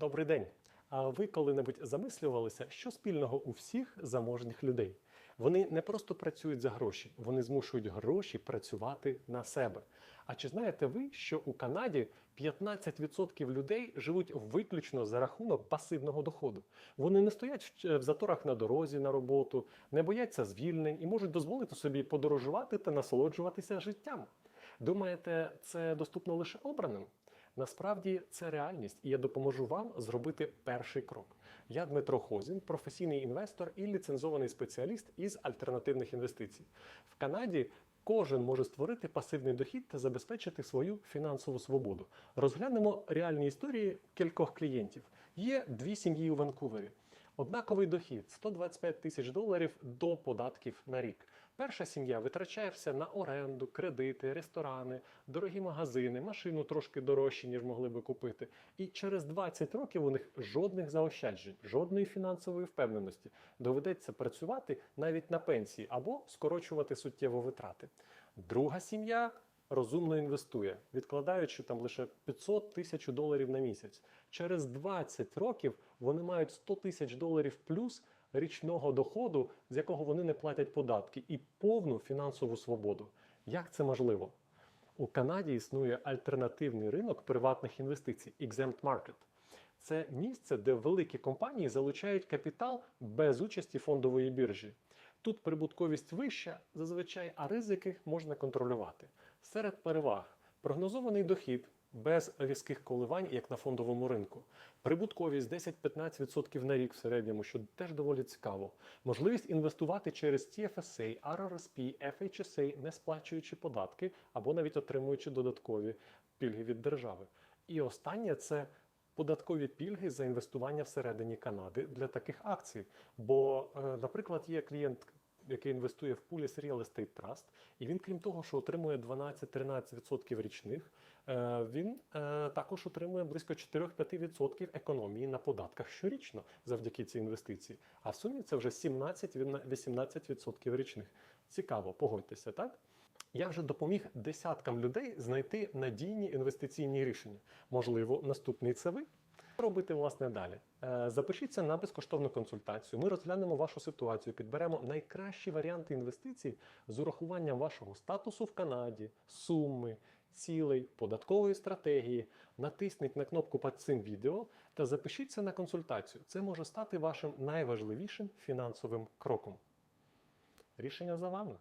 Добрий день. А ви коли-небудь замислювалися, що спільного у всіх заможних людей? Вони не просто працюють за гроші, вони змушують гроші працювати на себе. А чи знаєте ви, що у Канаді 15% людей живуть виключно за рахунок пасивного доходу? Вони не стоять в- заторах на дорозі на роботу, не бояться звільнень і можуть дозволити собі подорожувати та насолоджуватися життям. Думаєте, це доступно лише обраним? Насправді це реальність, і я допоможу вам зробити перший крок. Я Дмитро Хозін, професійний інвестор і ліцензований спеціаліст із альтернативних інвестицій. В Канаді кожен може створити пасивний дохід та забезпечити свою фінансову свободу. Розглянемо реальні історії кількох клієнтів. Є дві сім'ї у Ванкувері. Однаковий дохід 125 тисяч доларів до податків на рік. Перша сім'я витрачає все на оренду, кредити, ресторани, дорогі магазини, машину трошки дорожче, ніж могли би купити. І через 20 років у них жодних заощаджень, жодної фінансової впевненості. Доведеться працювати навіть на пенсії або скорочувати суттєво витрати. Друга сім'я розумно інвестує, відкладаючи там лише 500 тисяч доларів на місяць. Через 20 років вони мають 100 тисяч доларів плюс річного доходу, з якого вони не платять податки, і повну фінансову свободу. Як це можливо? У Канаді існує альтернативний ринок приватних інвестицій Exempt Market. Це місце, де великі компанії залучають капітал без участі фондової біржі. Тут прибутковість вища, зазвичай, а ризики можна контролювати. Серед переваг прогнозований дохід без різких коливань, як на фондовому ринку, прибутковість 10-15% на рік в середньому, що теж доволі цікаво. Можливість інвестувати через TFSA, RRSP, FHSA, не сплачуючи податки або навіть отримуючи додаткові пільги від держави. І останнє це податкові пільги за інвестування всередині Канади для таких акцій. Бо, е, наприклад, є клієнт, який інвестує в Pulis Real Estate Trust, і він, крім того, що отримує 12-13% річних, е, він е, також отримує близько 4-5% економії на податках щорічно завдяки цій інвестиції. А в сумі це вже 17-18% річних. Цікаво, погодьтеся, так? Я вже допоміг десяткам людей знайти надійні інвестиційні рішення. Можливо, наступний це ви. Робити власне далі? Е, Запишіться на безкоштовну консультацію. Ми розглянемо вашу ситуацію, підберемо найкращі варіанти інвестицій з урахуванням вашого статусу в Канаді, суми, цілей, податкової стратегії. Натисніть на кнопку під цим відео та запишіться на консультацію. Це може стати вашим найважливішим фінансовим кроком. Рішення за вами.